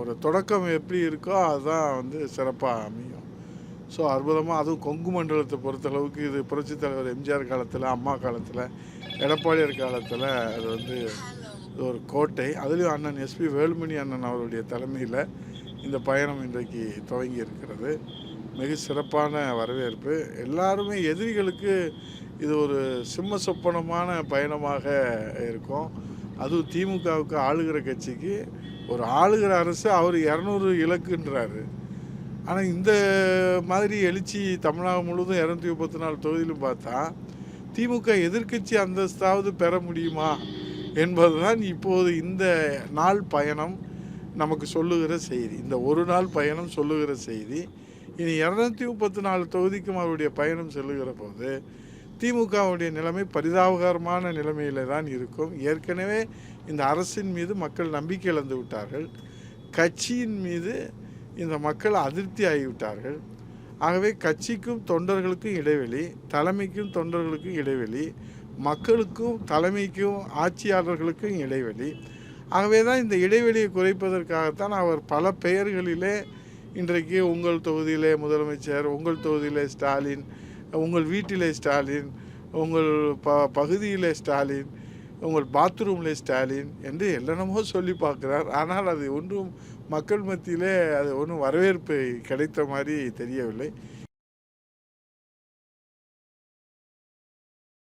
ஒரு தொடக்கம் எப்படி இருக்கோ அதுதான் வந்து சிறப்பாக அமையும். ஸோ அற்புதமாக அதுவும் கொங்கு மண்டலத்தை பொறுத்தளவுக்கு இது புரட்சித் தலைவர் எம்ஜிஆர் காலத்தில் அம்மா காலத்தில் எடப்பாடியார் காலத்தில் அது வந்து ஒரு கோட்டை. அதுலேயும் அண்ணன் எஸ்பி வேலுமணி அண்ணன் அவருடைய தலைமையில் இந்த பயணம் இன்றைக்கு துவங்கி இருக்கிறது. மிக சிறப்பான வரவேற்பு. எல்லாருமே எதிரிகளுக்கு இது ஒரு சிம்ம சொப்பனமான பயணமாக இருக்கும். அதுவும் திமுகவுக்கு ஆளுகிற கட்சிக்கு ஒரு ஆளுகிற அரசு அவர் இரநூறு இலக்குன்றாரு. ஆனால் இந்த மாதிரி எழுச்சி தமிழகம் முழுவதும் இரநூத்தி முப்பத்தி நாலு தொகுதியிலும் பார்த்தா திமுக எதிர்க்கட்சி அந்தஸ்தாவது பெற முடியுமா என்பதுதான் இப்போது இந்த நாள் பயணம் நமக்கு சொல்லுகிற செய்தி. இந்த ஒரு நாள் பயணம் சொல்லுகிற செய்தி. இனி இரநூத்தி முப்பத்தி நாலு தொகுதிக்கும் அவருடைய பயணம் செல்லுகிற போது திமுகவுடைய நிலைமை பரிதாபகரமான நிலைமையில் தான் இருக்கும். ஏற்கனவே இந்த அரசின் மீது மக்கள் நம்பிக்கை இழந்து விட்டார்கள். கட்சியின் மீது இந்த மக்கள் அதிருப்தி ஆகிவிட்டார்கள். ஆகவே கட்சிக்கும் தொண்டர்களுக்கும் இடைவெளி தலைமைக்கும் தொண்டர்களுக்கும் இடைவெளி மக்களுக்கும் தலைமைக்கும் ஆட்சியாளர்களுக்கும் இடைவெளி. ஆகவே தான் இந்த இடைவெளியை குறைப்பதற்காகத்தான் அவர் பல பெயர்களிலே இன்றைக்கு உங்கள் தொகுதியிலே முதலமைச்சர் உங்கள் தொகுதியிலே ஸ்டாலின் உங்கள் வீட்டிலே ஸ்டாலின் உங்கள் ப பகுதியிலே ஸ்டாலின் உங்கள் பாத்ரூமில் ஸ்டாலின் என்று என்னென்னமோ சொல்லி பார்க்குறார். ஆனால் அது ஒன்றும் மக்கள் மத்தியிலே அது ஒன்றும் வரவேற்பு கிடைத்த மாதிரி தெரியவில்லை.